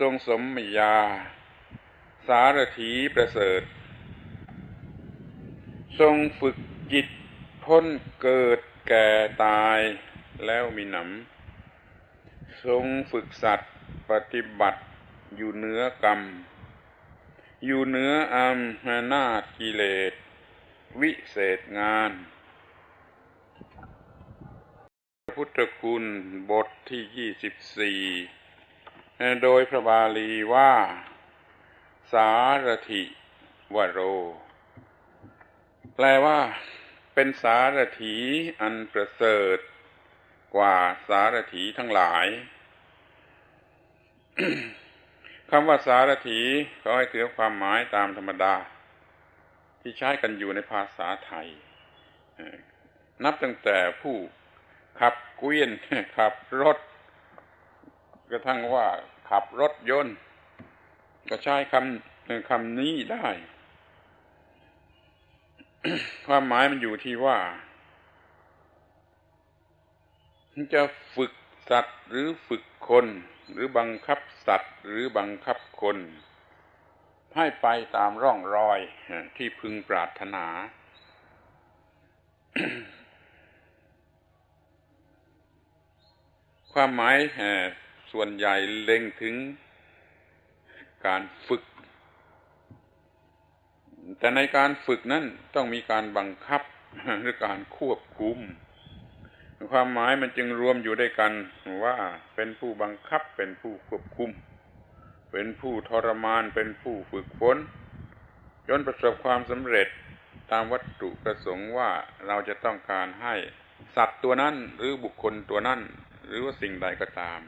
ทรงสมมยา สารถีประเสริฐ ทรงฝึกจิตพ้นเกิดแก่ตายแล้วมีหนำทรงฝึกสัตว์ปฏิบัติอยู่เนื้อกรรม อยู่เนื้ออัมนาจกิเลส วิเศษงานพุทธคุณบทที่ยี่สิบสี่ โดยพระบาลีว่า สารถิวโร แปลว่า เป็นสารถีอันประเสริฐ กว่าสารถีทั้งหลายคำว่าสารถีก็ให้ถือความหมายตามธรรมดา ที่ใช้กันอยู่ในภาษาไทย นับตั้งแต่ผู้ขับเกวียนขับรถ กระทั่งว่าขับรถยนต์ ก็ใช้คำคำนี้ได้ ความหมายมันอยู่ที่ว่า จะฝึกสัตว์หรือฝึกคน หรือบังคับสัตว์หรือบังคับคน ให้ไปตามร่องรอยที่พึงปรารถนาความหมาย ส่วนใหญ่เล็งถึงการฝึก แต่ในการฝึกนั้นต้องมีการบังคับหรือการควบคุม ความหมายมันจึงรวมอยู่ด้วยกันว่าเป็นผู้บังคับเป็นผู้ควบคุม เป็นผู้ทรมานเป็นผู้ฝึกฝนจนประสบความสำเร็จตามวัตถุประสงค์ว่าเราจะต้องการให้สัตว์ตัวนั้นหรือบุคคลตัวนั้น หรือว่าสิ่งใดก็ตาม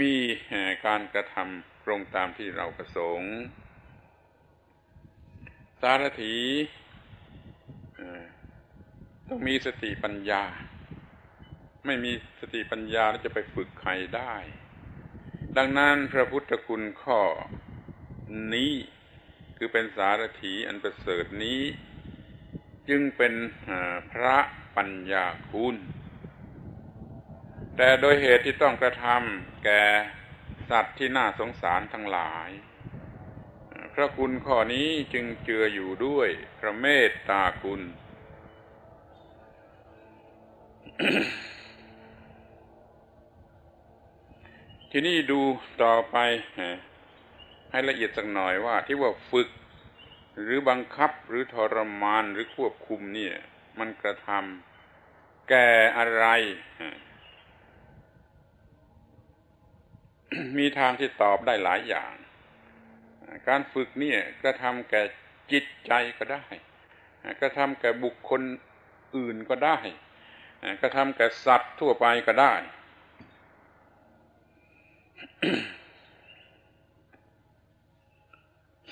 มีการกระทำตรงตามที่เราประสงค์ สารถีต้องมีสติปัญญา ไม่มีสติปัญญาแล้วจะไปฝึกใครได้ ดังนั้นพระพุทธคุณข้อนี้คือเป็นสารถีอันประเสริฐนี้ จึงเป็นพระปัญญาคุณ แต่โดยเหตุที่ต้องกระทำแก่สัตว์ที่น่าสงสารทั้งหลาย พระคุณข้อนี้จึงเจืออยู่ด้วยพระเมตตาคุณ ทีนี้ดูต่อไป ให้ละเอียดสักหน่อยว่าที่ว่าฝึก หรือบังคับหรือทรมานหรือควบคุมเนี่ย มันกระทำแก่อะไร มีทางที่ตอบได้หลายอย่าง การฝึกเนี่ยกระทำแก่จิตใจก็ได้กระทำแก่บุคคลอื่นก็ได้กระทำแก่สัตว์ทั่วไปก็ได้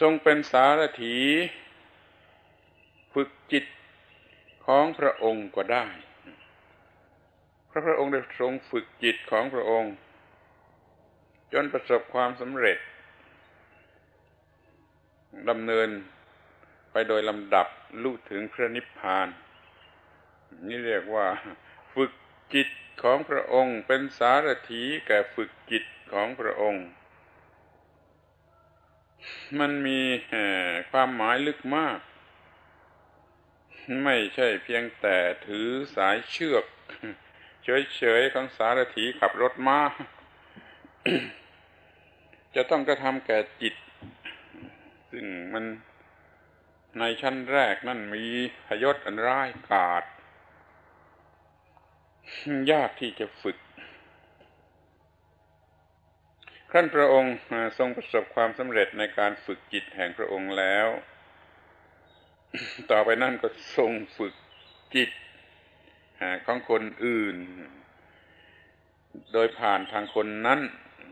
ทรงเป็นสารถีฝึกจิตของพระองค์ก็ได้ พระพระองค์ได้ทรงฝึกจิตของพระองค์ จนประสบความสำเร็จดำเนินไปโดยลำดับลู่ถึงพระนิพพาน นี่เรียกว่า ฝึกจิตของพระองค์เป็นสารถีแก่ฝึกจิตของพระองค์ มันมีความหมายลึกมาก ไม่ใช่เพียงแต่ถือสายเชือก เฉยๆของสารถีขับรถมา้า จะต้องกระทำแก่จิต ซึ่งมันในชั้นแรกนั่นมีพยศอันร้ายกาจยากที่จะฝึกขั้นพระองค์ทรงประสบความสำเร็จในการฝึกจิตแห่งพระองค์แล้ว ต่อไปนั่นก็ทรงฝึกจิตของคนอื่น โดยผ่านทางคนนั้น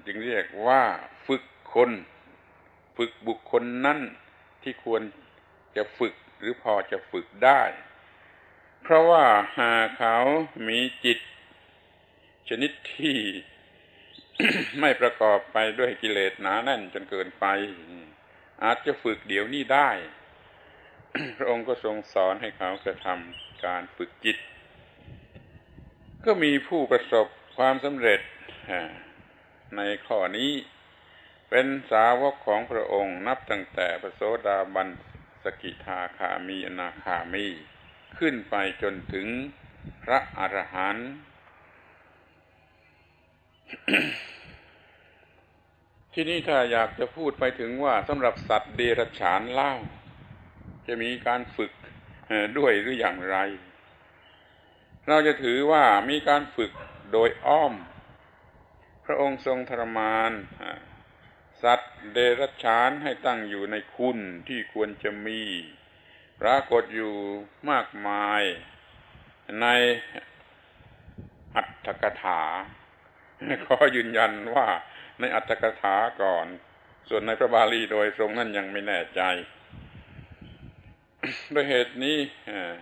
จึงเรียกว่าฝึกคน ฝึกบุคคลนั้นที่ควรจะฝึกหรือพอจะฝึกได้ เพราะว่าหาเขามีจิต ชนิดที่ ไม่ประกอบไปด้วยกิเลสหนาแน่นจนเกินไป อาจจะฝึกเดี๋ยวนี้ได้ พระองค์ก็ทรงสอนให้เขากระทำการฝึกจิต ก็มีผู้ประสบความสำเร็จ ในข้อนี้ เป็นสาวกของพระองค์นับตั้งแต่พระโสดาบันสกิทาคามีอนาคามี ขึ้นไปจนถึงพระอรหันต์ที่นี่ถ้าอยากจะพูดไปถึงว่าสำหรับสัตว์เดรัจฉานเล่า จะมีการฝึกด้วยหรืออย่างไร เราจะถือว่ามีการฝึกโดยอ้อม ระองค์ทรงทรมาน สัตว์เดรัจฉานให้ตั้งอยู่ในคุณที่ควรจะมี ปรากฏอยู่มากมาย ในอัตถกถา ขอยืนยันว่าในอัตถกถาก่อน ส่วนในพระบาลีโดยตรงนั้นยังไม่แน่ใจด้วยเหตุนี้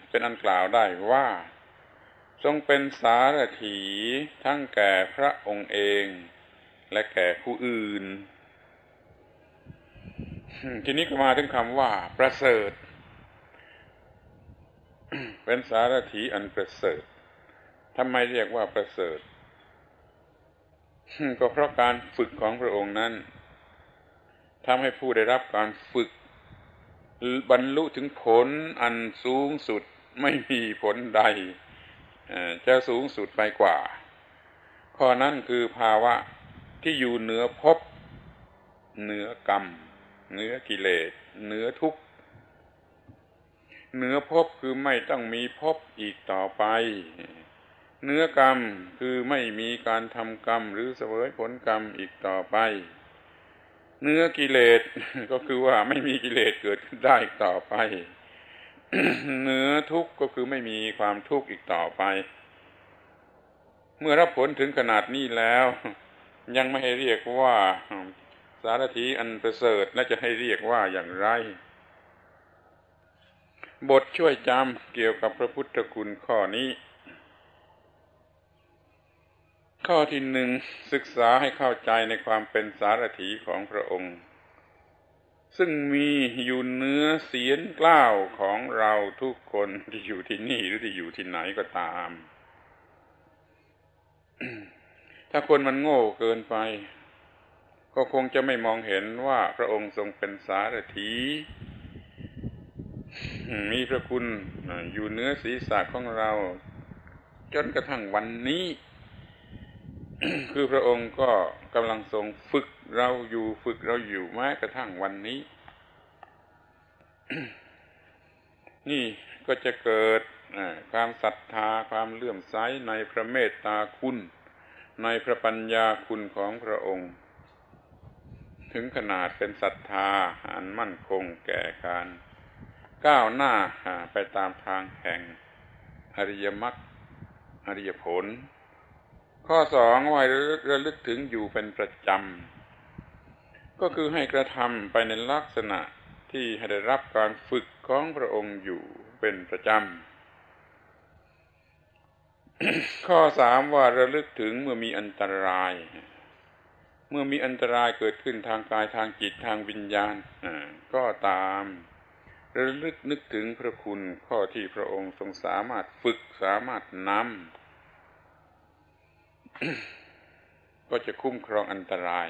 เป็นอันกล่าวได้ว่า ทรงเป็นสารถีทั้งแก่พระองค์เอง และแก่ผู้อื่น ทีนี้ก็มาถึงคำว่า ประเสริฐ เป็นสารถีอันประเสริฐทำไมเรียกว่าประเสริฐ ก็เพราะการฝึกของพระองค์นั้นทำให้ผู้ได้รับการฝึก บรรลุถึงผลอันสูงสุดไม่มีผลใด จะสูงสุดไปกว่า ข้อนั้นคือภาวะที่อยู่เหนือภพเหนือกรรม เหนือกิเลสเหนือทุกข์เหนือภพคือไม่ต้องมีภพอีกต่อไปเนื้อกรรมคือไม่มีการทำกรรมหรือเสวยผลกรรมอีกต่อไป เนื้อกิเลสก็คือว่าไม่มีกิเลสเกิดขึ้นได้อีกต่อไป เนื้อทุกข์ก็คือไม่มีความทุกข์อีกต่อไป เมื่อรับผลถึงขนาดนี้แล้ว ยังไม่ให้เรียกว่าสารถีอันประเสริฐและจะให้เรียกว่าอย่างไร บทช่วยจำเกี่ยวกับพระพุทธคุณข้อนี้ ข้อที่หนึ่งศึกษาให้เข้าใจในความเป็นสารถีของพระองค์ ซึ่งมีอยู่เนื้อเสียนกล้าวของเราทุกคนที่อยู่ที่นี่หรือที่อยู่ที่ไหนก็ตาม ถ้าคนมันโง่เกินไป ก็คงจะไม่มองเห็นว่าพระองค์ทรงเป็นสารถีมีพระคุณอยู่เนื้อศีรษะของเรา จนกระทั่งวันนี้ คือพระองค์ก็กำลังทรงฝึก เราอยู่ฝึกเราอยู่แม้กระทั่งวันนี้ นี่ก็จะเกิดความศรัทธาความเลื่อมใสในพระเมตตาคุณ ในพระปัญญาคุณของพระองค์ ถึงขนาดเป็นศรัทธาอันมั่นคงแก่การก้าวหน้าไปตามทางแห่งอริยมรรคอริยผล ข้อสองไว่าระลึกถึงอยู่เป็นประจำ ก็คือให้กระทำไปในลักษณะที่ให้ได้รับการฝึกของพระองค์อยู่เป็นประจำ ข้อสามว่าระลึกถึงเมื่อมีอันตราย เมื่อมีอันตรายเกิดขึ้นทางกายทางจิตทางวิญญาณก็ตามระลึกนึกถึงพระคุณข้อที่พระองค์ทรงสามารถฝึกสามารถนำก็จะคุ้มครองอันตราย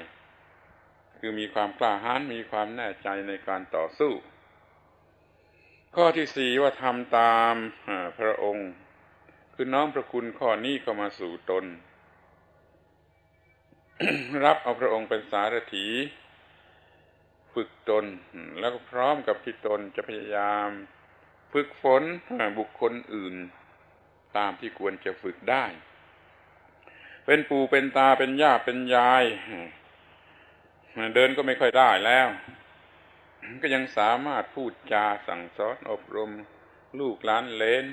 คือมีความกล้าหาญมีความแน่ใจในการต่อสู้ ข้อที่สี่ว่าทำตามพระองค์ คือน้อมพระคุณข้อนี้เข้ามาสู่ตน รับเอาพระองค์เป็นสารถีฝึกตน แล้วก็พร้อมกับที่ตนจะพยายาม ฝึกฝนบุคคลอื่น ตามที่ควรจะฝึกได้ เป็นปู่เป็นตาเป็นย่าเป็นยาย เดินก็ไม่ค่อยได้แล้ว ก็ยังสามารถพูดจาสั่งสอนอบรม ลูกหลานเลน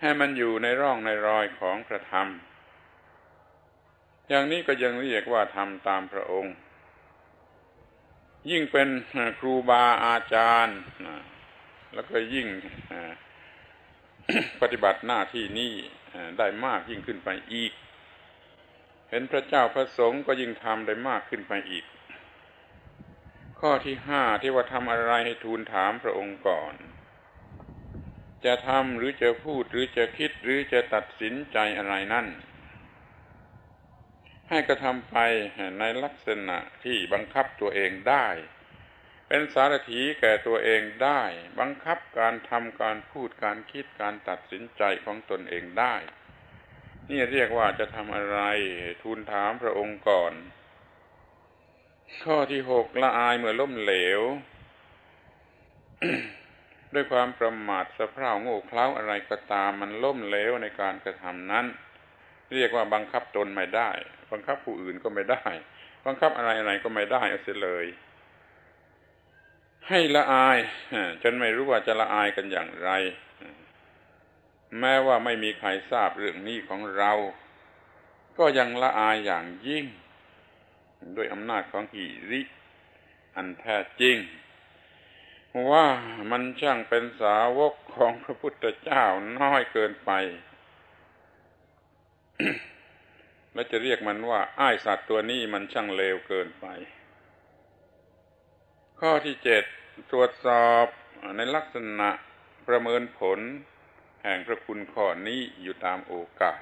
ให้มันอยู่ในร่องในรอยของพระธรรม อย่างนี้ก็ยังเรียกว่าทำตามพระองค์ ยิ่งเป็นครูบาอาจารย์แล้วก็ยิ่งปฏิบัติหน้าที่นี้ได้มากยิ่งขึ้นไปอีก เห็นพระเจ้าพระสงฆ์ก็ยิ่งทำได้มากขึ้นไปอีก ข้อที่ห้าที่ว่าทำอะไรให้ทูลถามพระองค์ก่อน จะทำหรือจะพูดหรือจะคิดหรือจะตัดสินใจอะไรนั่น ให้กระทำไปในลักษณะที่บังคับตัวเองได้ เป็นสารถีแก่ตัวเองได้ บังคับการทำการพูดการคิดการตัดสินใจของตนเองได้ นี่เรียกว่าจะทำอะไรทูลถามพระองค์ก่อน ข้อที่หกละอายเมื่อล้มเหลว ด้วยความประมาทสะเพร่าโง่เขลาอะไรก็ตามมันล้มเหลวในการกระทำนั้น เรียกว่าบังคับตนไม่ได้ บังคับผู้อื่นก็ไม่ได้ บังคับอะไรอะไรก็ไม่ได้เอาเสียเลย ให้ละอายจนไม่รู้ว่าจะละอายกันอย่างไร แม้ว่าไม่มีใครทราบเรื่องนี้ของเรา ก็ยังละอายอย่างยิ่ง ด้วยอำนาจของหิริอันแท้จริง ว่ามันช่างเป็นสาวกของพระพุทธเจ้าน้อยเกินไป และจะเรียกมันว่า อ้ายสัตว์ตัวนี้มันช่างเลวเกินไป ข้อที่เจ็ดตรวจสอบในลักษณะประเมินผล แห่งพระคุณข้อนี้อยู่ตามโอกาส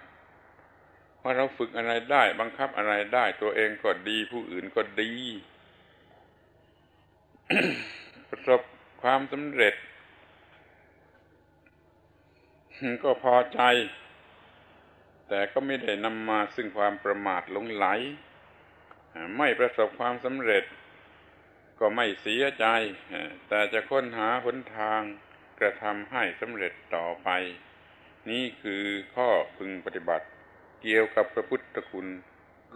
ว่าเราฝึกอะไรได้ บังคับอะไรได้ ตัวเองก็ดี ผู้อื่นก็ดี ประสบความสำเร็จ ก็พอใจ แต่ก็ไม่ได้นำมาซึ่งความประมาทหลงไหล ไม่ประสบความสำเร็จ ก็ไม่เสียใจ แต่จะค้นหาหนทางกระทำให้สำเร็จต่อไป นี่คือข้อพึงปฏิบัติ เกี่ยวกับพระพุทธคุณ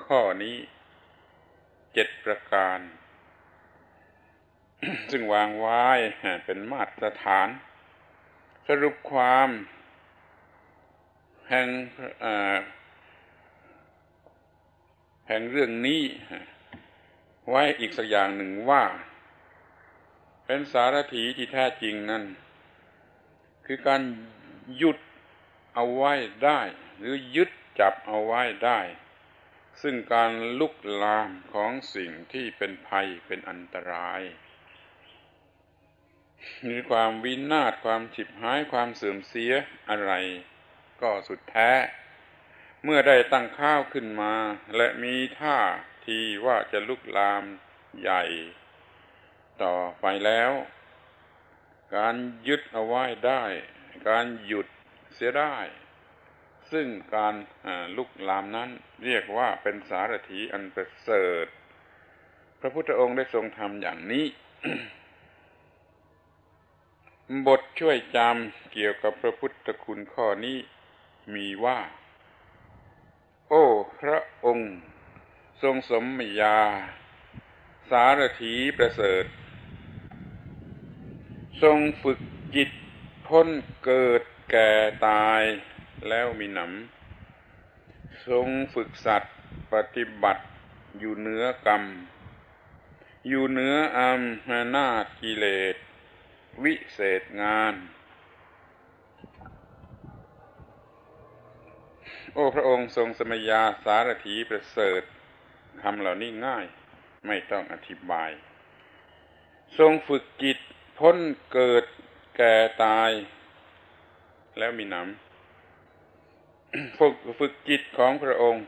ข้อนี้เจ็ดประการ ซึ่งวางไว้เป็นมาตรฐาน สรุปความ แห่งแห่งเรื่องนี้ ไว้อีกสักอย่างหนึ่งว่า เป็นสารถีที่แท้จริงนั้นคือการหยุดเอาไว้ได้ หรือยึด จับเอาไว้ได้ ซึ่งการลุกลามของสิ่งที่เป็นภัยเป็นอันตรายมีความวินาศความฉิบหายความเสื่อมเสียอะไร ก็สุดแท้ เมื่อได้ตั้งข้าวขึ้นมา และมีท่าทีว่าจะลุกลามใหญ่ ต่อไปแล้ว การยึดเอาไว้ได้ การหยุดเสียได้ ซึ่งการลุกลามนั้นเรียกว่าเป็นสารถีอันประเสริฐ พระพุทธองค์ได้ทรงทำอย่างนี้ บทช่วยจำเกี่ยวกับพระพุทธคุณข้อนี้มีว่า โอ้ พระองค์ ทรงสมมยา สารถีประเสริฐ ทรงฝึกจิตพ้นเกิดแก่ตาย แล้วมีหนำทรงฝึกสัตว์ปฏิบัติอยู่เหนือกรรม อยู่เหนืออำนาจกิเลส วิเศษงาน โอ้พระองค์ทรงสมยาสารถีประเสริฐคำเหล่านี้ง่ายไม่ต้องอธิบาย ทรงฝึกจิตพ้นเกิดแก่ตาย แล้วมีหนำ ฝึกฝึกจิตของพระองค์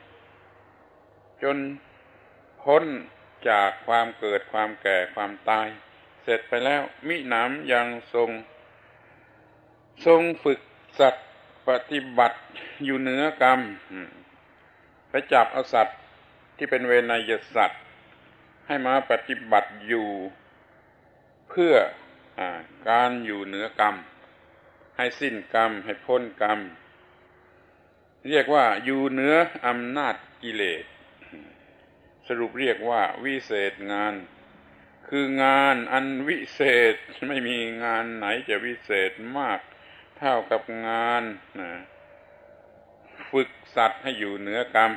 จนพ้นจากความเกิดความแก่ความตาย เสร็จไปแล้วมิหนำยังทรง ทรงฝึกสัตว์ปฏิบัติอยู่เหนือกรรมไปจับเอาสัตว์ที่เป็นเวนยสัตว์ ให้มาปฏิบัติอยู่ เพื่ออการอยู่เหนือกรรม ให้สิ้นกรรมให้พ้นกรรม เรียกว่าอยู่เหนืออำนาจกิเลส สรุปเรียกว่าวิเศษงาน คืองานอันวิเศษไม่มีงานไหนจะวิเศษมาก เท่ากับงานฝึกสัตว์ให้อยู่เหนือกรรม